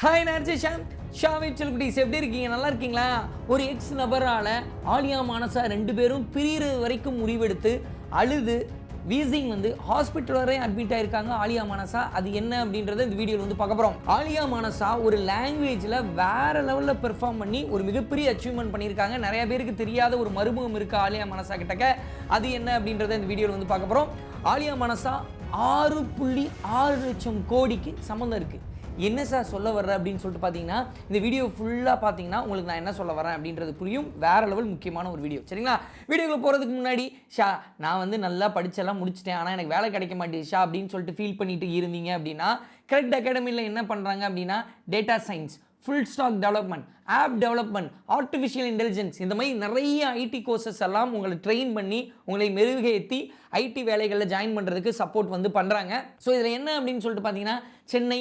Hi நர்ஜி ஷாம் ஷாவிப் செல்குட்டீஸ் எப்படி இருக்கீங்க? நல்லா இருக்கீங்களா? ஒரு எக்ஸ் நபரால் ஆலியா மானசா ரெண்டு பேரும் பிரியிறது வரைக்கும் முடிவெடுத்து அழுது வீசிங் வந்து ஹாஸ்பிட்டல் வரை அட்மிட் ஆயிருக்காங்க. ஆலியா மானசா அது என்ன அப்படின்றத இந்த வீடியோவில் வந்து பார்க்க போகிறோம் ஆலியா மானசா ஒரு லாங்குவேஜில் வேற லெவலில் பெர்ஃபார்ம் பண்ணி ஒரு மிகப்பெரிய அச்சீவ்மெண்ட் பண்ணியிருக்காங்க. நிறைய பேருக்கு தெரியாத ஒரு மருமகம் இருக்குது ஆலியா மானசா கிட்டக்க. அது என்ன அப்படின்றத இந்த வீடியோவில் வந்து பார்க்க போகிறோம் ஆலியா மானசா ஆறு புள்ளி ஆறு லட்சம் கோடிக்கு சம்மந்தம் இருக்குது என்ன சார் சொல்ல வர்ற அப்படின்னு சொல்லிட்டு பார்த்தீங்கன்னா இந்த வீடியோ ஃபுல்லாக பார்த்தீங்கன்னா உங்களுக்கு நான் என்ன சொல்ல வரேன் அப்படின்றது புரியும். வேற லெவல் முக்கியமான ஒரு வீடியோ சரிங்களா? வீடியோக்குள்ள போகிறதுக்கு முன்னாடி ஷா நான் வந்து நல்லா படிச்செல்லாம் முடிச்சிட்டேன். ஆனால் எனக்கு வேலை கிடைக்க மாட்டேங்குது ஷா அப்படின்னு சொல்லிட்டு ஃபீல் பண்ணிட்டு இருந்தீங்க அப்படின்னா கரெக்ட் அகாடமியில் என்ன பண்ணுறாங்க அப்படின்னா data science full stack development app development artificial intelligence இந்த மாதிரி நிறைய ஐடி கோர்சஸ் எல்லாம் உங்களை ட்ரெயின் பண்ணி உங்களை மெருகேற்றி ஐடி வேலைகளில் ஜாயின் பண்ணுறதுக்கு சப்போர்ட் வந்து பண்ணுறாங்க ஸோ இதில் என்ன அப்படின்னு சொல்லிட்டு பார்த்தீங்கன்னா சென்னை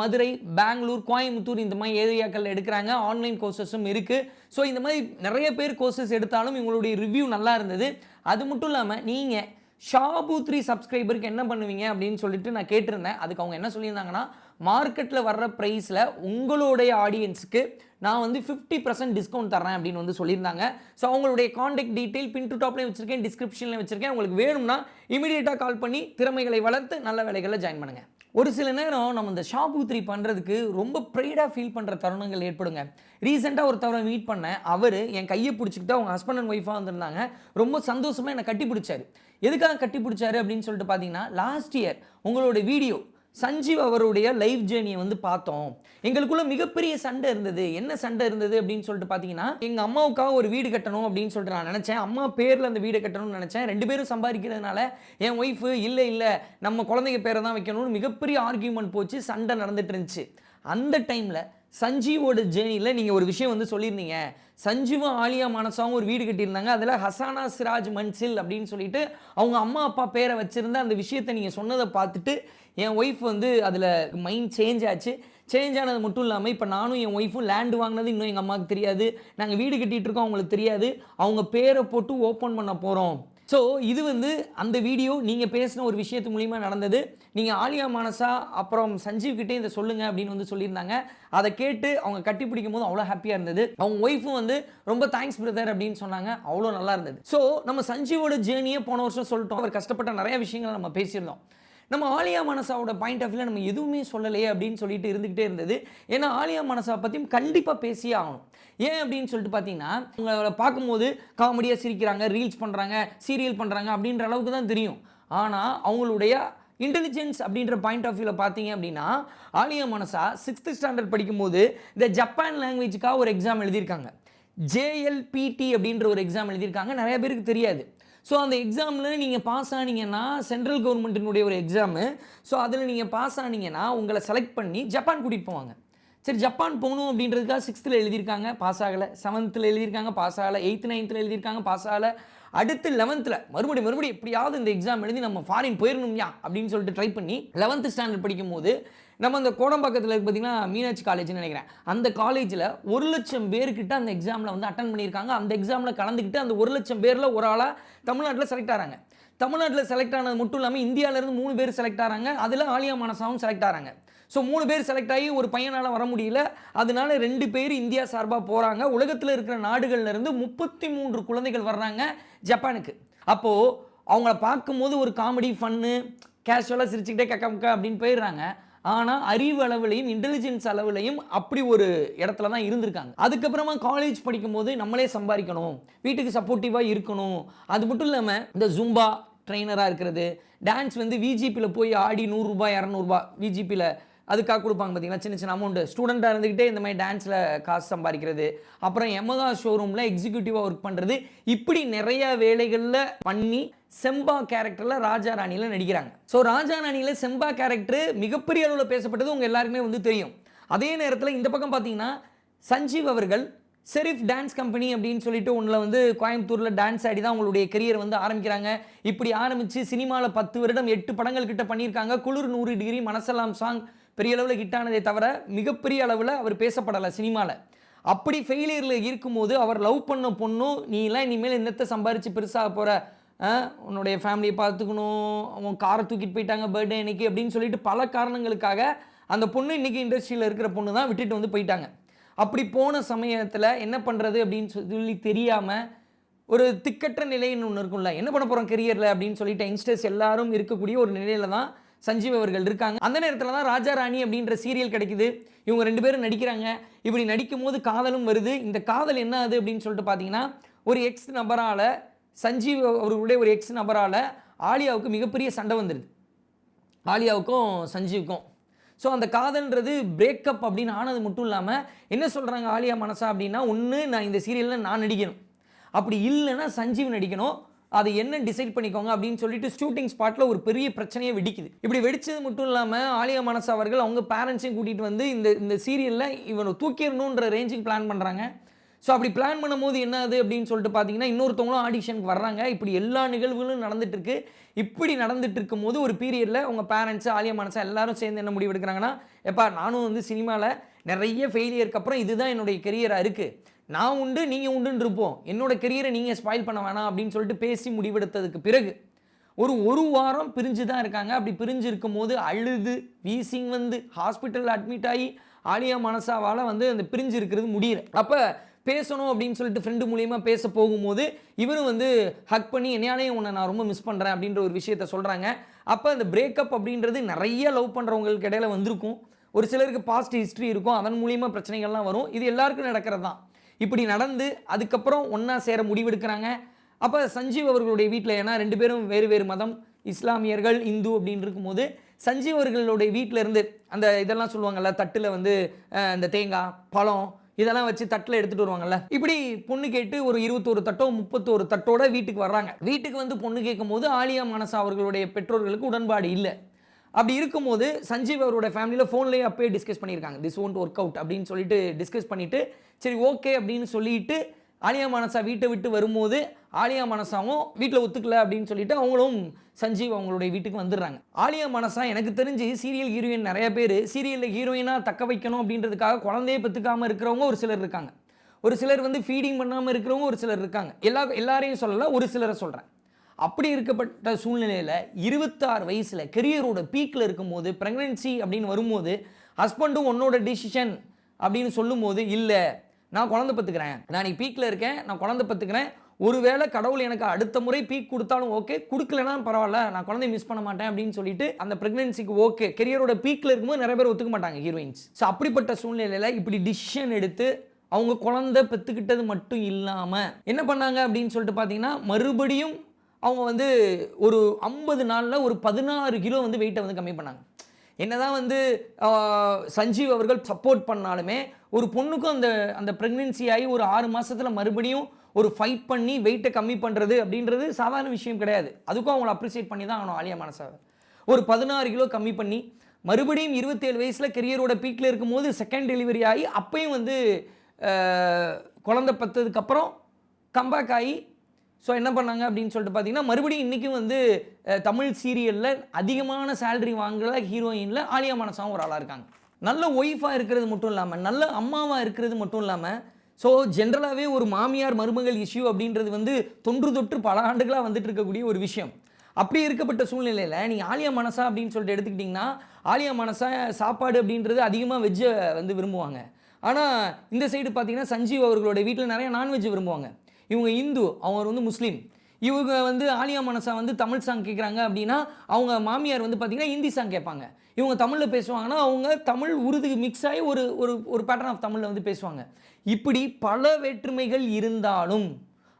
மதுரை பெங்களூர் கோயம்புத்தூர் இந்த மாதிரி ஏரியாக்களில் எடுக்கிறாங்க. ஆன்லைன் கோர்சஸும் இருக்குது ஸோ இந்த மாதிரி நிறைய பேர் கோர்சஸ் எடுத்தாலும் இவங்களுடைய ரிவ்யூ நல்லா இருந்தது. அது மட்டும் இல்லாமல் நீங்கள் ஷாபு த்ரீ சப்ஸ்கிரைபருக்கு என்ன பண்ணுவீங்க அப்படின்னு சொல்லிட்டு நான் கேட்டிருந்தேன். அதுக்கு அவங்க என்ன சொல்லியிருந்தாங்கன்னா மார்க்கெட்டில் வர்ற ப்ரைஸில் உங்களுடைய ஆடியன்ஸுக்கு நான் வந்து ஃபிஃப்டி பர்சன்ட் டிஸ்கவுண்ட் தரேன் அப்படின்னு வந்து சொல்லியிருந்தாங்க. ஸோ அவங்களுடைய காண்டாக்ட் டீட்டெயில் பின் டு டாப்லேயும் வச்சுருக்கேன் டிஸ்கிரிப்ஷனில் வச்சுருக்கேன். உங்களுக்கு வேணும்னா இமீடியட்டாக கால் பண்ணி திறமைகளை வளர்த்து நல்ல வேலைகளில் ஜாயின் பண்ணுங்கள் ஒரு சில நேரம் நம்ம இந்த ஷாப் த்ரீ பண்ணுறதுக்கு ரொம்ப ப்ரைடாக ஃபீல் பண்ணுற தருணங்கள் ஏற்படுங்க. ரீசெண்டாக ஒரு தவிர மீட் பண்ணேன் அவர் என் கையை பிடிச்சிக்கிட்டு அவங்க ஹஸ்பண்ட் அண்ட் ஒய்ஃபாக வந்திருந்தாங்க. ரொம்ப சந்தோஷமாக என்னை கட்டி பிடிச்சாரு எதுக்காக கட்டி பிடிச்சாரு அப்படின்னு சொல்லிட்டு பார்த்தீங்கன்னா லாஸ்ட் இயர் உங்களோட வீடியோ சஞ்சீவ் அவருடைய லைஃப் ஜேர்னியை வந்து பார்த்தோம். எங்களுக்குள்ள மிகப்பெரிய சண்டை இருந்தது. என்ன சண்டை இருந்தது அப்படின்னு சொல்லிட்டு பார்த்தீங்கன்னா எங்கள் அம்மாவுக்காக ஒரு வீடு கட்டணும் அப்படின்னு சொல்லிட்டு நான் நினச்சேன். அம்மா பேரில் அந்த வீடு கட்டணும்னு நினச்சேன். ரெண்டு பேரும் சம்பாதிக்கிறதுனால என் ஒய்ஃபு இல்லை இல்லை நம்ம குழந்தைங்க பேரை தான் வைக்கணும்னு மிகப்பெரிய ஆர்கியூமெண்ட் போச்சு. சண்டை நடந்துட்டு இருந்துச்சு. அந்த டைமில் சஞ்சீவோட ஜேர்னியில் நீங்கள் ஒரு விஷயம் வந்து சொல்லியிருந்தீங்க. சஞ்சீவும் ஆலியா மனசாவும் ஒரு வீடு கட்டியிருந்தாங்க. அதில் ஹசானா சிராஜ் மன்சில் அப்படின்னு சொல்லிட்டு அவங்க அம்மா அப்பா பேரை வச்சுருந்த அந்த விஷயத்தை நீங்கள் சொன்னதை பார்த்துட்டு என் ஒய்ஃப் வந்து அதில் மைண்ட் சேஞ்ச் ஆச்சு. சேஞ்ச் ஆனது மட்டும் இல்லாமல் இப்போ நானும் என் ஒய்ஃபும் லேண்டு வாங்கினது இன்னும் எங்கள் அம்மாவுக்கு தெரியாது. நாங்கள் வீடு கட்டிகிட்டு இருக்கோம் அவங்களுக்கு தெரியாது. அவங்க பேரை போட்டு ஓப்பன் பண்ண போகிறோம் ஸோ இது வந்து அந்த வீடியோ நீங்கள் பேசின ஒரு விஷயத்து மூலிமா நடந்தது. நீங்கள் ஆலியா மானசா அப்புறம் சஞ்சீவ் கிட்டே இதை சொல்லுங்க அப்படின்னு வந்து சொல்லியிருந்தாங்க. அதை கேட்டு அவங்க கட்டி பிடிக்கும் போது அவ்வளோ ஹாப்பியாக இருந்தது. அவங்க ஒய்ஃபும் வந்து ரொம்ப தேங்க்ஸ் பிரதர் அப்படின்னு சொன்னாங்க. அவ்வளோ நல்லா இருந்தது. ஸோ நம்ம சஞ்சீவோட ஜேர்னியே போன வருஷம் சொல்லிட்டோம். அவர் கஷ்டப்பட்ட நிறைய விஷயங்களை நம்ம பேசியிருந்தோம். நம்ம ஆலியா மனசாவோட பாயிண்ட் ஆஃப் வியூவில் நம்ம எதுவுமே சொல்லலையே அப்படின்னு சொல்லிட்டு இருந்துக்கிட்டே இருந்தது. ஏன்னா ஆலியா மனசா பற்றியும் கண்டிப்பாக பேசியே ஆகணும். ஏன் அப்படின்னு சொல்லிட்டு பார்த்தீங்கன்னா உங்களை பார்க்கும்போது காமெடியாக சிரிக்கிறாங்க ரீல்ஸ் பண்ணுறாங்க சீரியல் பண்ணுறாங்க அப்படின்ற அளவுக்கு தான் தெரியும். ஆனால் அவங்களுடைய இன்டெலிஜென்ஸ் அப்படின்ற பாயிண்ட் ஆஃப் வியூவில் பார்த்தீங்க அப்படின்னா ஆலியா மனசா சிக்ஸ்த்து ஸ்டாண்டர்ட் படிக்கும்போது இந்த ஜப்பான் லாங்குவேஜுக்காக ஒரு எக்ஸாம் எழுதியிருக்காங்க. ஜேஎல்பிடி அப்படின்ற ஒரு எக்ஸாம் எழுதியிருக்காங்க. நிறைய பேருக்கு தெரியாது. ஸோ அந்த எக்ஸாமில் நீங்கள் பாஸ் ஆனீங்கன்னா சென்ட்ரல் கவர்மெண்ட்டினுடைய ஒரு எக்ஸாமு ஸோ அதில் நீங்கள் பாஸ் ஆனீங்கன்னா உங்களை செலக்ட் பண்ணி ஜப்பான் கூட்டிகிட்டு போவாங்க. சரி ஜப்பான் போகணும் அப்படின்றதுக்காக சிக்ஸ்த்தில் எழுதியிருக்காங்க பாஸ் ஆகலை. செவன்த்தில் எழுதியிருக்காங்க பாஸ் ஆகலை. எயித்து நைன்த்தில் எழுதியிருக்காங்க பாஸ் ஆகலை. அடுத்து லெவன்த்தில் மறுபடியும் மறுபடியும் எப்படியாவது இந்த எக்ஸாம் எழுதி நம்ம ஃபாரின் போயிடணும்யா அப்படின்னு சொல்லிட்டு ட்ரை பண்ணி லெவன்த்து ஸ்டாண்டர்ட் படிக்கும் போது நம்ம அந்த கோடம்பாக்கத்தில் இருக்கு பார்த்தீங்கன்னா மீனாட்சி காலேஜ்னு நினைக்கிறேன். அந்த காலேஜில் ஒரு லட்சம் பேர்கிட்ட அந்த எக்ஸாமில் வந்து அட்டன் பண்ணியிருக்காங்க. அந்த எக்ஸாமில் கலந்துக்கிட்டு அந்த ஒரு லட்சம் பேரில் ஒரு ஆளாக தமிழ்நாட்டில் செலக்ட் ஆகிறாங்க தமிழ்நாட்டில் செலக்ட் ஆனது மட்டும் இல்லாமல் இந்தியாவிலேருந்து மூணு பேர் செலக்ட் ஆகிறாங்க அதில் ஆலியா மனசாவும் செலக்ட் ஆகிறாங்க ஸோ மூணு பேர் செலக்ட் ஆகி ஒரு பையனால் வர முடியல. அதனால ரெண்டு பேர் இந்தியா சார்பாக போகிறாங்க உலகத்தில் இருக்கிற நாடுகள்ல இருந்து முப்பத்தி மூன்று குழந்தைகள் வர்றாங்க ஜப்பானுக்கு. அப்போது அவங்கள பார்க்கும்போது ஒரு காமெடி ஃபன்னு கேஷுவலாக சிரிச்சுக்கிட்டே கக்க அப்படின்னு போயிடுறாங்க. ஆனால் அறிவு அளவுலையும் இன்டெலிஜென்ஸ் அளவுலையும் அப்படி ஒரு இடத்துல தான் இருந்திருக்காங்க. அதுக்கப்புறமா காலேஜ் படிக்கும்போது நம்மளே சம்பாதிக்கணும். வீட்டுக்கு சப்போர்ட்டிவாக இருக்கணும். அது மட்டும் இல்லாமல் இந்த ஜும்பா ட்ரெயினராக இருக்கிறது. டான்ஸ் வந்து விஜிபியில் போய் ஆடி நூறுரூபா இரநூறுபா விஜிபியில் அதுக்காக கொடுப்பாங்க பார்த்தீங்களா சின்ன சின்ன அமௌண்ட்டு ஸ்டூடெண்ட்டாக இருந்துக்கிட்டே இந்த மாதிரி டான்ஸில் காசு சம்பாதிக்கிறது. அப்புறம் எமகா ஷோரூமில் எக்ஸிக்யூட்டிவாக ஒர்க் பண்ணுறது இப்படி நிறைய வேலைகளில் பண்ணி செம்பா கேரக்டரில் ராஜா ராணியில் நடிக்கிறாங்க. ஸோ ராஜா ராணியில் செம்பா கேரக்டர் மிகப்பெரிய அளவில் பேசப்பட்டது உங்கள் எல்லாருக்குமே வந்து தெரியும். அதே நேரத்தில் இந்த பக்கம் பார்த்தீங்கன்னா சஞ்சீவ் அவர்கள் செரிஃப் டான்ஸ் கம்பெனி அப்படின்னு சொல்லிட்டு ஒன்றில் வந்து கோயம்புத்தூரில் டான்ஸ் ஆடி தான் அவங்களுடைய கெரியர் வந்து ஆரம்பிக்கிறாங்க. இப்படி ஆரம்பித்து சினிமாவில் பத்து வருடம் எட்டு படங்கள் கிட்ட பண்ணியிருக்காங்க. குளிர் நூறு டிகிரி மனசெல்லாம் சாங் பெரிய அளவில் ஹிட் ஆனதே தவிர மிகப்பெரிய அளவில் அவர் பேசப்படலை சினிமாவில் அப்படி ஃபெயிலியரில் இருக்கும்போது அவர் லவ் பண்ண பொண்ணும் நீலாம் இனிமேல் என்னத்தை சம்பாரித்து பெருசாக போகிற உன்னுடைய ஃபேமிலியை பார்த்துக்கணும். அவங்க காரை தூக்கிட்டு போயிட்டாங்க பர்த்டே அன்னைக்கு அப்படின்னு சொல்லிட்டு பல காரணங்களுக்காக அந்த பொண்ணு இன்றைக்கி இண்டஸ்ட்ரியில் இருக்கிற பொண்ணு தான் விட்டுட்டு வந்து போயிட்டாங்க. அப்படி போன சமயத்தில் என்ன பண்ணுறது அப்படின்னு சொல்லி தெரியாமல் ஒரு திக்கற்ற நிலைன்னு ஒன்று இருக்கும்ல என்ன பண்ண போகிறோம் கெரியரில் அப்படின்னு சொல்லிட்டு யங்ஸ்டர்ஸ் எல்லாரும் இருக்கக்கூடிய ஒரு நிலையில தான் சஞ்சீவ் அவர்கள் இருக்காங்க. அந்த நேரத்தில் தான் ராஜா ராணி அப்படின்ற சீரியல் கிடைக்குது. இவங்க ரெண்டு பேரும் நடிக்கிறாங்க. இப்படி நடிக்கும் போது காதலும் வருது. இந்த காதல் என்ன அது அப்படின்னு சொல்லிட்டு பார்த்தீங்கன்னா ஒரு எக்ஸ் நபரால் சஞ்சீவ் அவர்களுடைய ஒரு எக்ஸ் நபரால் ஆலியாவுக்கு மிகப்பெரிய சண்டை வந்துடுது ஆலியாவுக்கும் சஞ்சீவுக்கும். ஸோ அந்த காதல்ன்றது பிரேக்கப் அப்படின்னு ஆனது மட்டும் இல்லாமல் என்ன சொல்கிறாங்க ஆலியா மனசா அப்படின்னா ஒன்று நான் இந்த சீரியலில் நான் நடிக்கணும். அப்படி இல்லைன்னா சஞ்சீவ் நடிக்கணும். அதை என்ன டிசைட் பண்ணிக்கோங்க அப்படின்னு சொல்லிட்டு ஷூட்டிங் ஸ்பாட்டில் ஒரு பெரிய பிரச்சனையை வெடிக்குது. இப்படி வெடிச்சது மட்டும் இல்லாமல் ஆலியா மனசா அவர்கள் அவங்க பேரண்ட்ஸையும் கூட்டிகிட்டு வந்து இந்த இந்த சீரியலில் இவனை தூக்கிடணுன்ற ரேஞ்சுக்கு பிளான் பண்ணுறாங்க ஸோ அப்படி பிளான் பண்ணும்போது என்ன அது அப்படின்னு சொல்லிட்டு பார்த்தீங்கன்னா இன்னொருத்தவங்களும் ஆடிஷனுக்கு வர்றாங்க. இப்படி எல்லா நிகழ்வுகளும் நடந்துட்டு இருக்கு இப்படி நடந்துட்டு இருக்கும்போது ஒரு பீரியடில் உங்கள் பேரண்ட்ஸ் ஆலியா மனசா எல்லாரும் சேர்ந்து என்ன முடிவு எடுக்கிறாங்கன்னா எப்பா நானும் வந்து சினிமாவில் நிறைய ஃபெயிலியருக்கு அப்புறம் இதுதான் என்னுடைய கெரியராக இருக்குது நான் உண்டு நீங்கள் உண்டுன்னு இருப்போம். என்னோட கெரியரை நீங்கள் ஸ்பாயில் பண்ண வேணாம் அப்படின்னு சொல்லிட்டு பேசி முடிவெடுத்ததுக்கு பிறகு ஒரு ஒரு வாரம் பிரிஞ்சு தான் இருக்காங்க. அப்படி பிரிஞ்சு இருக்கும்போது அழுது வீசிங் வந்து ஹாஸ்பிட்டலில் அட்மிட் ஆகி ஆலியா மனசாவால் வந்து அந்த பிரிஞ்சு இருக்கிறது முடியல. அப்போ பேசணும் அப்படின்னு சொல்லிட்டு ஃப்ரெண்டு மூலியமாக பேச போகும்போது இவரும் வந்து ஹக் பண்ணி என்னையாலே உன்னை நான் ரொம்ப மிஸ் பண்ணுறேன் அப்படின்ற ஒரு விஷயத்த சொல்கிறாங்க அப்போ அந்த பிரேக்கப் அப்படின்றது நிறைய லவ் பண்ணுறவங்களுக்கு இடையில வந்திருக்கும். ஒரு சிலருக்கு பாஸ்ட் ஹிஸ்ட்ரி இருக்கும். அதன் மூலியமாக பிரச்சனைகள்லாம் வரும். இது எல்லாருக்கும் நடக்கிறது தான் இப்படி நடந்து அதுக்கப்புறம் ஒன்றா சேர முடிவெடுக்கிறாங்க. அப்போ சஞ்சீவ் அவர்களுடைய வீட்டில் ஏன்னா ரெண்டு பேரும் வேறு வேறு மதம் இஸ்லாமியர்கள் இந்து அப்படின்னு இருக்கும்போது சஞ்சீவ் அவர்களுடைய வீட்டில் இருந்து அந்த இதெல்லாம் சொல்லுவாங்கள்ல தட்டில் வந்து இந்த தேங்காய் பழம் இதெல்லாம் வச்சு தட்டில் எடுத்துகிட்டு வருவாங்கல்ல. இப்படி பொண்ணு கேட்டு ஒரு இருபத்தோரு தட்டோ முப்பத்தோரு தட்டோட வீட்டுக்கு வர்றாங்க. வீட்டுக்கு வந்து பொண்ணு கேட்கும்போது ஆலியா மனசா அவர்களுடைய பெற்றோர்களுக்கு உடன்பாடு இல்லை. அப்படி இருக்கும்போது சஞ்சீவ் அவரோட ஃபேமிலியில் ஃபோன்லேயே அப்பயே டிஸ்கஸ் பண்ணியிருக்காங்க. திஸ் ஒன்ட் ஒர்க் அவுட் அப்படின்னு சொல்லிட்டு டிஸ்கஸ் பண்ணிவிட்டு சரி ஓகே அப்படின்னு சொல்லிட்டு ஆலியா மனசா வீட்டை விட்டு வரும்போது ஆலியா மனசாவும் வீட்டில் ஒத்துக்கல அப்படின்னு சொல்லிட்டு அவங்களும் சஞ்சீவ் அவங்களுடைய வீட்டுக்கு வந்துடுறாங்க. ஆலியா மனசா எனக்கு தெரிஞ்சு சீரியல் ஹீரோயின் நிறைய பேர் சீரியலில் ஹீரோயினாக தக்க வைக்கணும் அப்படின்றதுக்காக குழந்தையே பெற்றுக்காமல் இருக்கிறவங்க ஒரு சிலர் இருக்காங்க. ஒரு சிலர் வந்து ஃபீடிங் பண்ணாமல் இருக்கிறவங்க ஒரு சிலர் இருக்காங்க. எல்லா எல்லாரையும் சொல்லலை ஒரு சிலரை சொல்கிறேன் அப்படி இருக்கப்பட்ட சூழ்நிலையில் இருபத்தாறு வயசில் கெரியரோட பீக்கில் இருக்கும்போது ப்ரெக்னென்சி அப்படின்னு வரும்போது ஹஸ்பண்டும் உன்னோட டிசிஷன் அப்படின்னு சொல்லும்போது இல்லை நான் குழந்தை பத்துக்கிறேன். நான் நீ பீக்கில் இருக்கேன் நான் குழந்தை பத்துக்கிறேன். ஒருவேளை கடவுள் எனக்கு அடுத்த முறை பீக் கொடுத்தாலும் ஓகே கொடுக்கலனா பரவாயில்ல நான் குழந்தைய மிஸ் பண்ண மாட்டேன் அப்படின்னு சொல்லிட்டு அந்த ப்ரெக்னென்சிக்கு ஓகே கெரியரோட பீக்கில் இருக்கும்போது நிறைய பேர் ஒத்துக்க மாட்டாங்க ஹீரோயின்ஸ் ஸோ அப்படிப்பட்ட சூழ்நிலையில் இப்படி டிசிஷன் எடுத்து அவங்க குழந்தை பெற்றுக்கிட்டது மட்டும் இல்லாமல் என்ன பண்ணாங்க அப்படின்னு சொல்லிட்டு பார்த்தீங்கன்னா மறுபடியும் அவங்க வந்து ஒரு ஐம்பது நாளில் ஒரு பதினாறு கிலோ வந்து வெயிட்டை வந்து கம்மி பண்ணாங்க. என்னதான் வந்து சஞ்சீவ் அவர்கள் சப்போர்ட் பண்ணாலுமே ஒரு பொண்ணுக்கும் அந்த அந்த ப்ரெக்னென்சி ஆகி ஒரு ஆறு மாதத்தில் மறுபடியும் ஒரு ஃபைட் பண்ணி வெயிட்டை கம்மி பண்ணுறது அப்படின்றது சாதாரண விஷயம் கிடையாது. அதுக்கும் அவங்கள அப்ரிசியேட் பண்ணி தான் ஆகணும் ஆலியா மனசாக ஒரு பதினாறு கிலோ கம்மி பண்ணி மறுபடியும் இருபத்தேழு வயசில் கெரியரோட பீக்கில் இருக்கும்போது செகண்ட் டெலிவரி ஆகி அப்பையும் வந்து குழந்த குழந்தை பத்ததுக்கப்புறம் கம்பேக் ஆகி ஸோ என்ன பண்ணாங்க அப்படின்னு சொல்லிட்டு பார்த்தீங்கன்னா மறுபடியும் இன்றைக்கும் வந்து தமிழ் சீரியலில் அதிகமான சேலரி வாங்குற ஹீரோயினில் ஆலியா மனசாவும் ஒரு ஆளாக இருக்காங்க. நல்ல ஒய்ஃபாக இருக்கிறது மட்டும் இல்லாமல் நல்ல அம்மாவாக இருக்கிறது மட்டும் இல்லாமல் ஸோ ஜென்ரலாகவே ஒரு மாமியார் மருமகள் இஷ்யூ அப்படின்றது வந்து தொன்று தொற்று பல ஆண்டுகளாக வந்துட்டு இருக்கக்கூடிய ஒரு விஷயம். அப்படி இருக்கப்பட்ட சூழ்நிலையில் நீங்கள் ஆலியா மனசா அப்படின்னு சொல்லிட்டு எடுத்துக்கிட்டிங்கன்னா ஆலியா மனசா சாப்பாடு அப்படின்றது அதிகமாக வெஜ்ஜை வந்து விரும்புவாங்க. ஆனால் இந்த சைடு பார்த்தீங்கன்னா சஞ்சீவ் அவர்களோட வீட்டில் நிறைய நான்வெஜ் விரும்புவாங்க. இவங்க இந்து அவங்க வந்து முஸ்லீம். இவங்க வந்து ஆலியா மனசா வந்து தமிழ் சாங் கேட்குறாங்க அப்படின்னா அவங்க மாமியார் வந்து பார்த்தீங்கன்னா ஹிந்தி சாங் கேட்பாங்க. இவங்க தமிழில் பேசுவாங்கன்னா அவங்க தமிழ் உருது மிக்ஸ் ஆகி ஒரு ஒரு ஒரு பேட்டர்ன் ஆஃப் தமிழில் வந்து பேசுவாங்க. இப்படி பல வேற்றுமைகள் இருந்தாலும்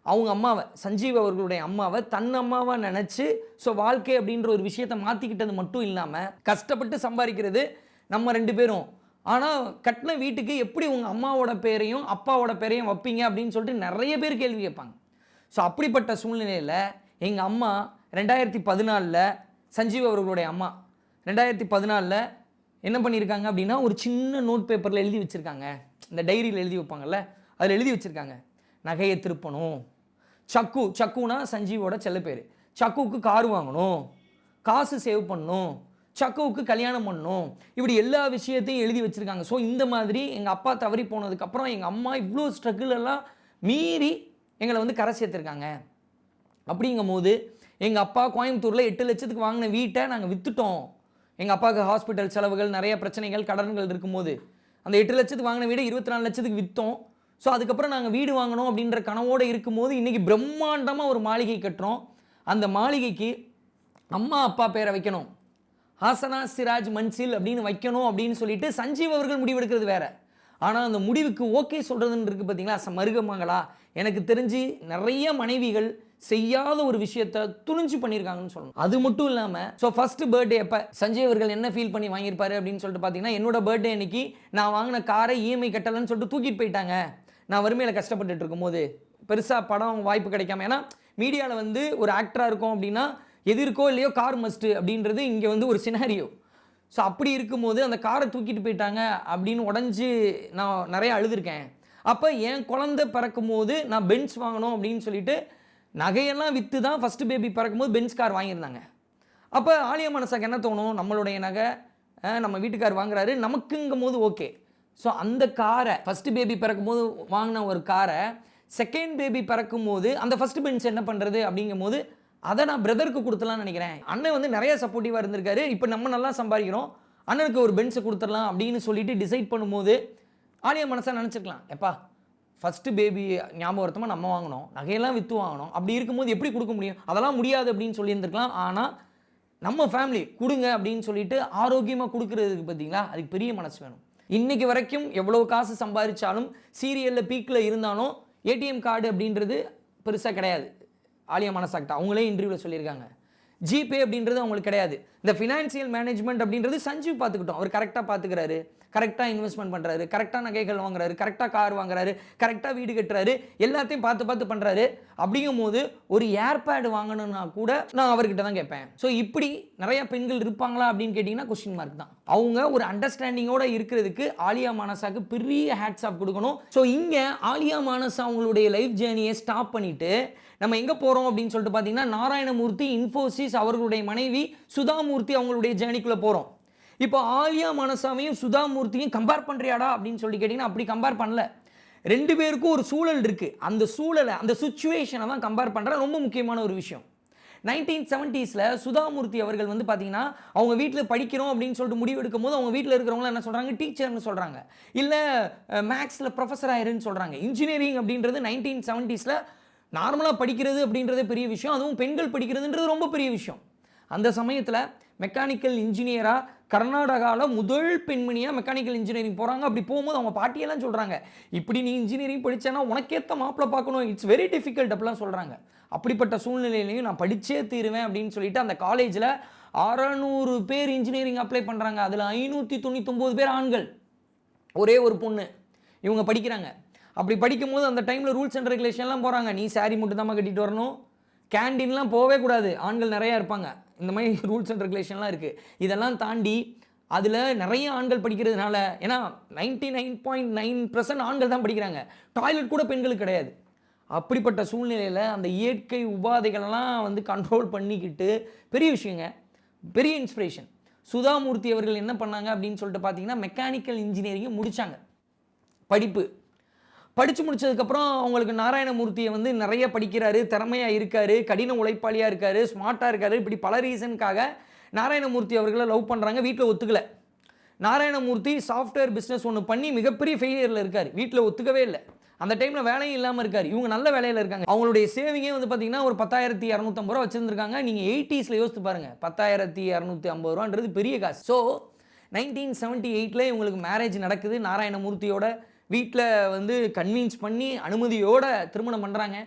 அவங்க அம்மாவை சஞ்சீவ் அவர்களுடைய அம்மாவை தன் அம்மாவாக நினச்சி ஸோ வாழ்க்கை அப்படின்ற ஒரு விஷயத்தை மாற்றிக்கிட்டது மட்டும் இல்லாமல் கஷ்டப்பட்டு சம்பாதிக்கிறது நம்ம ரெண்டு பேரும். ஆனால் கட்டின வீட்டுக்கு எப்படி உங்கள் அம்மாவோட பேரையும் அப்பாவோட பேரையும் வைப்பீங்க அப்படின்னு சொல்லிட்டு நிறைய பேர் கேள்வி கேட்பாங்க. ஸோ அப்படிப்பட்ட சூழ்நிலையில் எங்கள் அம்மா ரெண்டாயிரத்தி பதினாலில் சஞ்சீவ் அவர்களுடைய அம்மா ரெண்டாயிரத்தி பதினாலில் என்ன பண்ணியிருக்காங்க அப்படின்னா ஒரு சின்ன நோட் பேப்பரில் எழுதி வச்சுருக்காங்க. இந்த டைரியில் எழுதி வைப்பாங்கல்ல அதில் எழுதி வச்சுருக்காங்க. நகையை திருப்பணும். சக்கு சக்குனா சஞ்சீவோட செல்ல பேர் சக்குவுக்கு கார் வாங்கணும். காசு சேவ் பண்ணணும். சக்கோவுக்கு கல்யாணம் பண்ணும். இப்படி எல்லா விஷயத்தையும் எழுதி வச்சுருக்காங்க. ஸோ இந்த மாதிரி எங்கள் அப்பா தவறி போனதுக்கப்புறம் எங்கள் அம்மா இவ்வளோ ஸ்ட்ரகிள் எல்லாம் மீறி எங்களை வந்து கரை சேர்த்துருக்காங்க. அப்படிங்கும் போது எங்கள் அப்பா கோயம்புத்தூரில் எட்டு லட்சத்துக்கு வாங்கின வீட்டை நாங்கள் விற்றுட்டோம் எங்கள் அப்பாவுக்கு ஹாஸ்பிட்டல் செலவுகள் நிறைய பிரச்சனைகள் கடன்கள் இருக்கும்போது. அந்த எட்டு லட்சத்துக்கு வாங்கின வீடு இருபத்தி நாலு லட்சத்துக்கு விற்றோம் ஸோ அதுக்கப்புறம் நாங்கள் வீடு வாங்கணும் அப்படின்ற கனவோடு இருக்கும்போது இன்றைக்கி பிரம்மாண்டமாக ஒரு மாளிகை கட்டுறோம். அந்த மாளிகைக்கு அம்மா அப்பா பேரை வைக்கணும். ஹாசனா சிராஜ் மன்சில் அப்படின்னு வைக்கணும் அப்படின்னு சொல்லிட்டு சஞ்சீவ் அவர்கள் முடிவெடுக்கிறது வேற. ஆனால் அந்த முடிவுக்கு ஓகே சொல்கிறதுன்னு இருக்குது பார்த்தீங்களா ச மருகமங்களா? எனக்கு தெரிஞ்சு நிறைய மனைவிகள் செய்யாத ஒரு விஷயத்த துணிஞ்சு பண்ணியிருக்காங்கன்னு சொல்லணும். அது மட்டும் இல்லாமல் ஸோ ஃபர்ஸ்ட் பர்த்டே அப்போ சஞ்சய் அவர்கள் என்ன ஃபீல் பண்ணி வாங்கியிருப்பாரு அப்படின்னு சொல்லிட்டு பார்த்தீங்கன்னா என்னோட பர்த்டே அன்னைக்கு நான் வாங்கின காரை இஎம்ஐ கட்டலைன்னு சொல்லிட்டு தூக்கிட்டு போயிட்டாங்க. நான் வறுமையில் கஷ்டப்பட்டுட்டு இருக்கும்போது. பெருசாக படம் வாய்ப்பு கிடைக்காம ஏன்னா மீடியாவில் வந்து ஒரு ஆக்டராக இருக்கும் அப்படின்னா எது இருக்கோ இல்லையோ கார் மஸ்ட்டு அப்படின்றது இங்கே வந்து ஒரு சினாரியோ ஸோ அப்படி இருக்கும்போது அந்த காரை தூக்கிட்டு போயிட்டாங்க அப்படின்னு உடஞ்சி நான் நிறைய அழுதுருக்கேன். அப்போ என் குழந்தை பிறக்கும் போது நான் பென்ஸ் வாங்கணும் அப்படின்னு சொல்லிட்டு நகையெல்லாம் விற்று தான் ஃபஸ்ட்டு பேபி பிறக்கும்போது பென்ஸ் கார் வாங்கியிருந்தாங்க. அப்போ ஆலிய மனசாக்கு என்ன தோணும்? நம்மளுடைய நகை நம்ம வீட்டுக்கார் வாங்குறாரு நமக்குங்கும் போது ஓகே ஸோ அந்த காரை ஃபஸ்ட்டு பேபி பிறக்கும்போது வாங்கின ஒரு காரை செகண்ட் பேபி பிறக்கும்போது அந்த ஃபஸ்ட்டு பென்ஸ் என்ன பண்ணுறது அப்படிங்கும் போது அதை நான் பிரதருக்கு கொடுத்துலாம்னு நினைக்கிறேன். அண்ணன் வந்து நிறைய சப்போர்ட்டிவாக இருந்திருக்காரு. இப்போ நம்ம நல்லா சம்பாதிக்கிறோம். அண்ணனுக்கு ஒரு பென்ஸை கொடுத்துடலாம் அப்படின்னு சொல்லிட்டு டிசைட் பண்ணும்போது ஆலியா மனசாக நினச்சிருக்கலாம் எப்பா ஃபஸ்ட்டு பேபி ஞாபகார்த்தமாக நம்ம வாங்கினோம் நகையெல்லாம் விற்று வாங்கினோம் அப்படி இருக்கும்போது எப்படி கொடுக்க முடியும்? அதெல்லாம் முடியாது அப்படின்னு சொல்லியிருந்துருக்கலாம். ஆனால் நம்ம ஃபேமிலி கொடுங்க அப்படின்னு சொல்லிட்டு ஆரோக்கியமாக கொடுக்குறதுக்கு பார்த்தீங்களா? அதுக்கு பெரிய மனசு வேணும். இன்னைக்கு வரைக்கும் எவ்வளோ காசு சம்பாதிச்சாலும் சீரியலில் பீக்கில் இருந்தாலும் ஏடிஎம் கார்டு அப்படின்றது பெருசாக கிடையாது. ஆலியா மனசாக்டா அவங்களே இன்டர்வியூவில் சொல்லியிருக்காங்க. ஜிபே அப்படின்றது அவங்களுக்கு கிடையாது. இந்த ஃபினான்சியல் மேனேஜ்மெண்ட் அப்படின்றது சஞ்சீவ் பார்த்துக்கிட்டோம். அவர் கரெக்டாக பார்த்துக்கிறாரு. கரெக்டாக இன்வெஸ்ட்மெண்ட் பண்ணுறாரு கரெக்டாக நகைகள் வாங்குறாரு. கரெக்டாக கார் வாங்குறாரு. கரெக்டாக வீடு கட்டுறாரு. எல்லாத்தையும் பார்த்து பார்த்து பண்ணுறாரு அப்படிங்கும் போது ஒரு ஏர்பேட் வாங்கணும்னா கூட நான் அவர்கிட்ட தான் கேட்பேன். ஸோ இப்படி நிறைய பெண்கள் இருப்பாங்களா அப்படின்னு கேட்டிங்கன்னா கொஸ்டின் மார்க் தான். அவங்க ஒரு அண்டர்ஸ்டாண்டிங்கோட இருக்கிறதுக்கு ஆலியா மானசாக்கு பெரிய ஹேட்ஸ் ஆஃப் கொடுக்கணும். ஸோ இங்கே ஆலியா மானசா அவங்களுடைய லைஃப் ஜேர்னியை ஸ்டாப் பண்ணிவிட்டு நம்ம எங்கே போகிறோம் அப்படின்னு சொல்லிட்டு பார்த்தீங்கன்னா நாராயணமூர்த்தி இன்ஃபோசிஸ் அவர்களுடைய மனைவி சுதாமூர்த்தி அவங்களுடைய ஜேர்னிக்குள்ளே போகிறோம் இப்போ ஆலியா மனசாவையும் சுதாமூர்த்தியும் கம்பேர் பண்ணுறியாடா அப்படின்னு சொல்லி கேட்டிங்கன்னா அப்படி கம்பேர் பண்ணல. ரெண்டு பேருக்கும் ஒரு சூழல் இருக்குது அந்த சூழலை அந்த சுச்சுவேஷனை தான் கம்பேர் பண்ணுற ரொம்ப முக்கியமான ஒரு விஷயம். நைன்டீன் செவன்ட்டீஸில் சுதாமூர்த்தி அவர்கள் வந்து பார்த்தீங்கன்னா அவங்க வீட்டில் படிக்கிறோம் அப்படின்னு சொல்லிட்டு முடிவு எடுக்கும் போது அவங்க வீட்டில் இருக்கிறவங்க என்ன சொல்கிறாங்க டீச்சர்னு சொல்கிறாங்க இல்லை மேக்ஸில் ப்ரொஃபஸர் ஆயிருன்னு சொல்கிறாங்க இன்ஜினியரிங் அப்படின்றது நைன்டீன் செவன்ட்டீஸில் நார்மலாக படிக்கிறது அப்படின்றதே பெரிய விஷயம். அதுவும் பெண்கள் படிக்கிறதுன்றது ரொம்ப பெரிய விஷயம். அந்த சமயத்தில் மெக்கானிக்கல் இன்ஜினியராக கர்நாடகாவில் முதல் பெண்மணியாக மெக்கானிக்கல் இன்ஜினியரிங் போகிறாங்க அப்படி போகும்போது அவங்க பாட்டியெல்லாம் சொல்கிறாங்க இப்படி நீ இன்ஜினியரிங் படித்தேன்னா உனக்கேற்ற மாப்பிள்ளை பார்க்கணும். இட்ஸ் வெரி டிஃபிகல்ட் அப்படிலாம் சொல்கிறாங்க அப்படிப்பட்ட சூழ்நிலையிலையும் நான் படித்தே தீருவேன் அப்படின்னு சொல்லிட்டு அந்த காலேஜில் அறநூறு பேர் இன்ஜினியரிங் அப்ளை பண்ணுறாங்க அதில் ஐநூற்றி தொண்ணூத்தொம்பது பேர் ஆண்கள். ஒரே ஒரு பொண்ணு. இவங்க படிக்கிறாங்க. அப்படி படிக்கும்போது அந்த டைமில் ரூல்ஸ் அண்ட் ரெகுலேஷன்லாம் போகிறாங்க நீ சாரீ மட்டும் தான் கட்டிட்டு வரணும். கேண்டீன்லாம் போகவே கூடாது. ஆண்கள் நிறையா இருப்பாங்க. இந்த மாதிரி ரூல்ஸ் அண்ட் ரெகுலேஷன்லாம் இருக்குது இதெல்லாம் தாண்டி அதில் நிறைய ஆண்கள் படிக்கிறதுனால ஏன்னா நைன்டி நைன் பாயிண்ட் நைன் ஆண்கள் தான் படிக்கிறாங்க. டாய்லெட் கூட பெண்களுக்கு கிடையாது. அப்படிப்பட்ட சூழ்நிலையில் அந்த இயற்கை உபாதைகளெல்லாம் வந்து கண்ட்ரோல் பண்ணிக்கிட்டு பெரிய விஷயங்க. பெரிய இன்ஸ்பிரேஷன் சுதாமூர்த்தி அவர்கள் என்ன பண்ணாங்க அப்படின்னு சொல்லிட்டு பார்த்தீங்கன்னா மெக்கானிக்கல் இன்ஜினியரிங்கை முடித்தாங்க படிப்பு. படித்து முடிச்சதுக்கப்புறம் அவங்களுக்கு நாராயணமூர்த்தியை வந்து நிறைய படிக்கிறாரு திறமையாக இருக்காரு கடின உழைப்பாளியாக இருக்காரு ஸ்மார்ட்டாக இருக்காரு. இப்படி பல ரீசனுக்காக நாராயணமூர்த்தி அவர்களை லவ் பண்ணுறாங்க வீட்டில் ஒத்துக்கல. நாராயணமூர்த்தி சாஃப்ட்வேர் பிஸ்னஸ் ஒன்று பண்ணி மிகப்பெரிய ஃபெயிலியரில் இருக்கார். வீட்டில் ஒத்துக்கவே இல்லை. அந்த டைமில் வேலையும் இல்லாமல் இருக்கார். இவங்க நல்ல வேலையில் இருக்காங்க. அவங்களுடைய சேவிங்கே வந்து பார்த்தீங்கன்னா ஒரு பத்தாயிரத்தி இரநூத்தம்பது ரூபா வச்சுருந்துருக்காங்க. நீங்கள் எயிட்டிஸில் யோசித்து பாருங்கள் பத்தாயிரத்தி இரநூத்தி ஐம்பது ரூபான்றது பெரிய காசு. ஸோ நைன்டீன் செவன்ட்டி எயிட்டில் இவங்களுக்கு மேரேஜ் நடக்குது. நாராயணமூர்த்தியோட வீட்டில் வந்து கன்வின்ஸ் பண்ணி அனுமதியோட திருமணம் பண்ணுறாங்க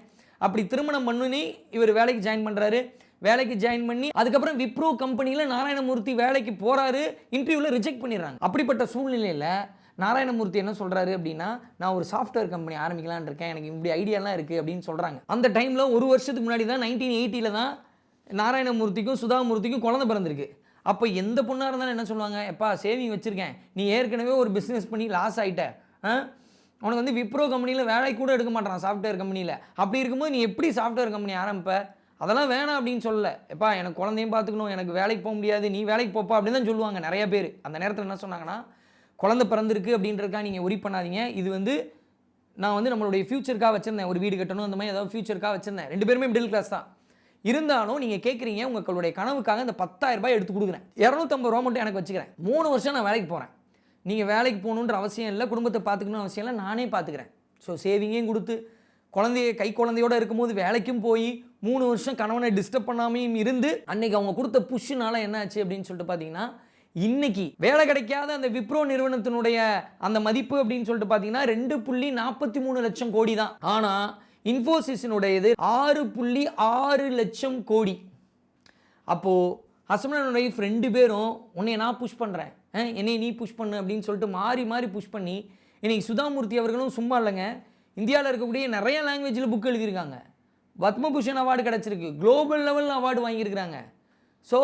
அப்படி திருமணம் பண்ணுனி இவர் வேலைக்கு ஜாயின் பண்ணுறாரு வேலைக்கு ஜாயின் பண்ணி அதுக்கப்புறம் விப்ரோ கம்பெனியில் நாராயணமூர்த்தி வேலைக்கு போகிறாரு இன்டர்வியூவில் ரிஜெக்ட் பண்ணிடுறாங்க. அப்படிப்பட்ட சூழ்நிலையில் நாராயணமூர்த்தி என்ன சொல்கிறாரு அப்படின்னா நான் ஒரு சாஃப்ட்வேர் கம்பெனி ஆரம்பிக்கலாம்னு இருக்கேன் எனக்கு இப்படி ஐடியாலாம் இருக்குது அப்படின்னு சொல்கிறாங்க அந்த டைமில் ஒரு வருஷத்துக்கு முன்னாடி தான் நைன்டீன் எயிட்டியில் தான் நாராயணமூர்த்திக்கும் சுதாமூர்த்திக்கும் குழந்தை பிறந்திருக்கு. அப்போ எந்த பொண்ணாக இருந்தாலும் என்ன சொல்லுவாங்க எப்பா சேவிங் வச்சுருக்கேன். நீ ஏற்கனவே ஒரு பிஸ்னஸ் பண்ணி லாஸ் ஆகிட்ட உனக்கு வந்து விப்ரோ கம்பெனியில் வேலை கூட எடுக்க மாட்டான் சாஃப்ட்வேர் கம்பெனியில். அப்படி இருக்கும்போது நீ எப்படி சாஃப்ட்வேர் கம்பெனி ஆரம்பிப்ப? அதெல்லாம் வேணாம் அப்படின்னு சொல்லல. எப்பா எனக்கு குழந்தையும் பார்த்துக்கணும் எனக்கு வேலைக்கு போக முடியாது நீ வேலைக்கு போப்பா அப்படின்னு தான் சொல்லுவாங்க நிறைய பேர். அந்த நேரத்தில் என்ன சொன்னாங்கன்னா குழந்தை பிறந்திருக்கு அப்படின்றதுக்காக நீங்கள் ஒரி பண்ணாதீங்க. இது வந்து நான் வந்து நம்மளுடைய ஃப்யூச்சருக்காக வச்சுருந்தேன். ஒரு வீடு கட்டணும் அந்த மாதிரி ஏதாவது ஃபியூச்சருக்காக வச்சுருந்தேன். ரெண்டு பேருமே மிடில் கிளாஸ் தான். இருந்தாலும் நீங்கள் கேட்குறீங்க உங்களுடைய கனவுக்காக இந்த பத்தாயிரரூபாய் எடுத்து கொடுக்குறேன். இரநூத்தம்பது ரூபா மட்டும் எனக்கு வச்சுக்கிறேன். மூணு வருஷம் நான் வேலைக்கு போகிறேன் நீங்கள் வேலைக்கு போகணுன்ற அவசியம் இல்லை குடும்பத்தை பார்த்துக்கணும்னு அவசியம் இல்லை நானே பார்த்துக்கிறேன் ஸோ சேவிங்கையும் கொடுத்து குழந்தைய கை குழந்தையோட இருக்கும்போது வேலைக்கும் போய் மூணு வருஷம் கணவனை டிஸ்டர்ப் பண்ணாமையும் இருந்து அன்னைக்கு அவங்க கொடுத்த புஷ்ஷுனால என்ன ஆச்சு அப்படின்னு சொல்லிட்டு பார்த்தீங்கன்னா இன்னைக்கு வேலை கிடைக்காத அந்த விப்ரோ நிறுவனத்தினுடைய அந்த மதிப்பு அப்படின்னு சொல்லிட்டு பார்த்தீங்கன்னா ரெண்டு புள்ளி நாற்பத்தி மூணு லட்சம் கோடி தான். ஆனால் இன்ஃபோசிஸினுடையது ஆறு புள்ளி ஆறு லட்சம் கோடி. அப்போது ஹஸ்பண்ட் அண்ட் ஒய்ஃப் ரெண்டு பேரும் உன்னை நான் புஷ் பண்ணுறேன் என்னை நீ புஷ் பண்ணு அப்படின்னு சொல்லிட்டு மாறி மாறி புஷ் பண்ணி இன்னைக்கு சுதாமூர்த்தி அவர்களும் சும்மா இல்லைங்க. இந்தியாவில் இருக்கக்கூடிய நிறைய லாங்குவேஜில் புக் எழுதியிருக்காங்க. பத்மபூஷன் அவார்டு கிடச்சிருக்கு. குளோபல் லெவலில் அவார்டு வாங்கியிருக்கிறாங்க. ஸோ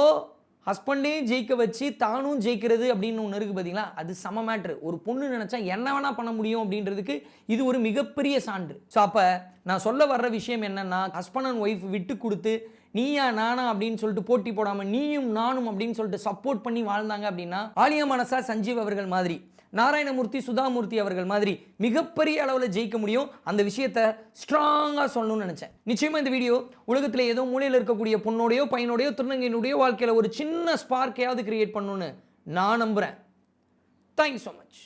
ஹஸ்பண்டையும் ஜெயிக்க வச்சு தானும் ஜெயிக்கிறது அப்படின்னு ஒன்று இருக்குது பார்த்தீங்களா அது சம மேட்ரு ஒரு பொண்ணு நினச்சா என்ன வேணால் பண்ண முடியும் அப்படின்றதுக்கு இது ஒரு மிகப்பெரிய சான்று. ஸோ அப்போ நான் சொல்ல வர்ற விஷயம் என்னென்னா ஹஸ்பண்ட் அண்ட் ஒய்ஃப் விட்டு கொடுத்து நீயா நானா அப்படின்னு சொல்லிட்டு போட்டி போடாமல் நீயும் நானும் அப்படின்னு சொல்லிட்டு சப்போர்ட் பண்ணி வாழ்ந்தாங்க அப்படின்னா ஆலியா மனசா சஞ்சீவ் அவர்கள் மாதிரி நாராயணமூர்த்தி சுதாமூர்த்தி அவர்கள் மாதிரி மிகப்பெரிய அளவில் ஜெயிக்க முடியும். அந்த விஷயத்த ஸ்ட்ராங்காக சொல்லணும்னு நினச்சேன். நிச்சயமாக இந்த வீடியோ உலகத்தில் ஏதோ மூலையில் இருக்கக்கூடிய பொண்ணோடையோ பையனோடையோ திருநங்கையினுடைய வாழ்க்கையில் ஒரு சின்ன ஸ்பார்க்கையாவது கிரியேட் பண்ணணும்னு நான் நம்புகிறேன் தேங்க்யூ ஸோ மச்